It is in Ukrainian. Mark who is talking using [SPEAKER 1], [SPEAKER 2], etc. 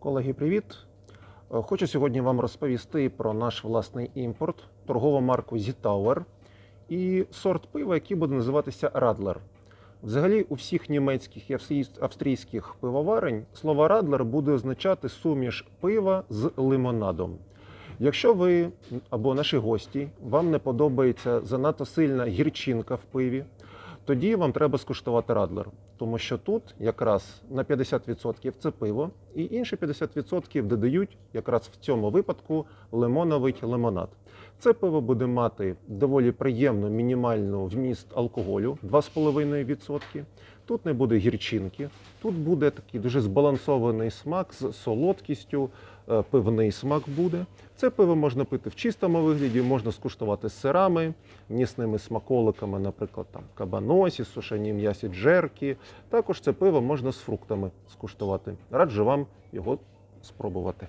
[SPEAKER 1] Колеги, привіт! Е, Хочу сьогодні вам розповісти про наш власний імпорт, торгову марку Zitauer і сорт пива, який буде називатися Radler. Взагалі, у всіх німецьких і австрійських пивоварень слово Radler буде означати суміш пива з лимонадом. Якщо ви або наші гості, вам не подобається занадто сильна гірчинка в пиві, тоді вам треба скуштувати Radler. Тому що тут якраз на 50% це пиво, і інші 50% додають якраз в цьому випадку лимоновий лимонад. Це пиво буде мати доволі приємну мінімальну вміст алкоголю 2,5%. Тут не буде гірчинки, тут буде такий дуже збалансований смак з солодкістю, е, пивний смак буде. Це пиво можна пити в чистому вигляді, можна скуштувати з сирами, м'ясними смаколиками, наприклад, там кабаносі, сушені м'ясі джерки. Також це пиво можна з фруктами скуштувати. Раджу вам його спробувати.